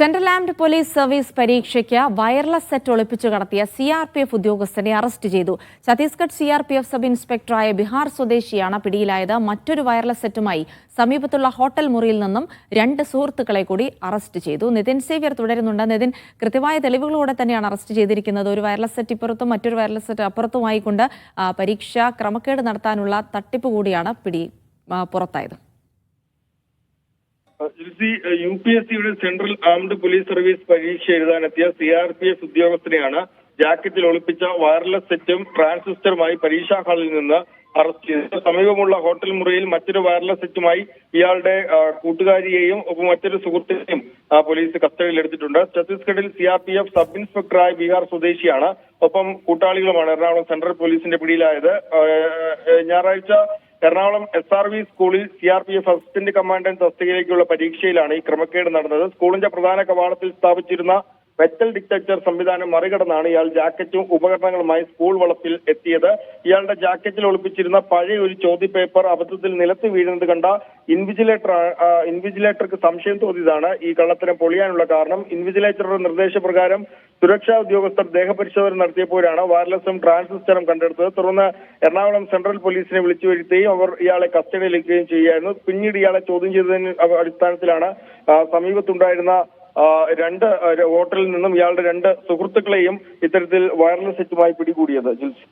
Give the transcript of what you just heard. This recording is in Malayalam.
സെൻട്രൽ ആംഡ് പോലീസ് സർവീസ് പരീക്ഷയ്ക്ക് വയർലെസ് സെറ്റ് ഒളിപ്പിച്ചു കടത്തിയ സി ആർ പി എഫ് ഉദ്യോഗസ്ഥനെ അറസ്റ്റ് ചെയ്തു. Chhattisgarh C R P F sub ഇൻസ്പെക്ടറായ Bihar സ്വദേശിയാണ് പിടിയിലായത്. മറ്റൊരു വയർലെസ് സെറ്റുമായി സമീപത്തുള്ള ഹോട്ടൽ മുറിയിൽ നിന്നും രണ്ട് സുഹൃത്തുക്കളെ കൂടി അറസ്റ്റ് ചെയ്തു. നിതിൻ സേവ്യർ തുടരുന്നുണ്ട്. നിതിൻ കൃത്യമായ തെളിവുകളോടെ തന്നെയാണ് അറസ്റ്റ് ചെയ്തിരിക്കുന്നത്. ഒരു വയർലെസ് സെറ്റ് ഇപ്പുറത്തും മറ്റൊരു വയർലെസ് സെറ്റ് അപ്പുറത്തുമായിക്കൊണ്ട് പരീക്ഷ ക്രമക്കേട് നടത്താനുള്ള തട്ടിപ്പ് കൂടിയാണ് പിടി പുറത്തായത്. യു പി എസ് സിയുടെ സെൻട്രൽ ആംഡ് പോലീസ് സർവീസ് പരീക്ഷ എഴുതാനെത്തിയ സി ആർ പി എഫ് ഉദ്യോഗസ്ഥനെയാണ് ജാക്കറ്റിൽ ഒളിപ്പിച്ച വയർലെസ് സെറ്റും ട്രാൻസിസ്റ്ററുമായി പരീക്ഷാ ഹാളിൽ നിന്ന് അറസ്റ്റ് ചെയ്തത്. സമീപമുള്ള ഹോട്ടൽ മുറിയിൽ മറ്റൊരു വയർലെസ് സെറ്റുമായി ഇയാളുടെ കൂട്ടുകാരിയെയും ഒപ്പം മറ്റൊരു സുഹൃത്തിനെയും പോലീസ് കസ്റ്റഡിയിൽ എടുത്തിട്ടുണ്ട്. ഛത്തീസ്ഗഡിൽ C R P F sub ഇൻസ്പെക്ടറായ Bihar സ്വദേശിയാണ്. ഒപ്പം കൂട്ടാളികളുമാണ് എറണാകുളം സെൻട്രൽ പോലീസിന്റെ പിടിയിലായത്. ഞായറാഴ്ച എറണാകുളം എസ് ആർ വി സ്കൂളിൽ C R P F assistant commandant തസ്തികയിലേക്കുള്ള പരീക്ഷയിലാണ് ഈ ക്രമക്കേട് നടന്നത്. സ്കൂളിന്റെ പ്രധാന കവാടത്തിൽ സ്ഥാപിച്ചിരുന്ന മെറ്റൽ ഡിറ്റക്ടർ സംവിധാനം മറികടന്നാണ് ഇയാൾ ജാക്കറ്റും ഉപകരണങ്ങളുമായി സ്കൂൾ വളപ്പിൽ എത്തിയത്. ഇയാളുടെ ജാക്കറ്റിൽ ഒളിപ്പിച്ചിരുന്ന പഴയ ഒരു ചോദ്യപേപ്പർ അബദ്ധത്തിൽ നിലത്ത് വീഴുന്നത് കണ്ട ഇൻവിജിലേറ്റർ ഇൻവിജിലേറ്റർക്ക് സംശയം തോന്നിയതാണ്. ഈ കള്ളത്തരം പൊളിയാനുള്ള കാരണം. ഇൻവിജിലേറ്ററുടെ നിർദ്ദേശപ്രകാരം സുരക്ഷാ ഉദ്യോഗസ്ഥർ ദേഹപരിശോധന നടത്തിയപ്പോഴാണ് വയർലെസും ട്രാൻസിസ്റ്ററും കണ്ടെടുത്തത്. തുടർന്ന് എറണാകുളം സെൻട്രൽ പോലീസിനെ വിളിച്ചു വരുത്തുകയും അവർ ഇയാളെ കസ്റ്റഡിയിലെടുക്കുകയും ചെയ്യുകയായിരുന്നു. പിന്നീട് ഇയാളെ ചോദ്യം ചെയ്തതിന് അടിസ്ഥാനത്തിലാണ് സമീപത്തുണ്ടായിരുന്ന രണ്ട് ഹോട്ടലിൽ നിന്നും ഇയാളുടെ രണ്ട് സുഹൃത്തുക്കളെയും ഇത്തരത്തിൽ വയർലെസ് സെറ്റുമായി പിടികൂടിയത്. ജിൽസ്.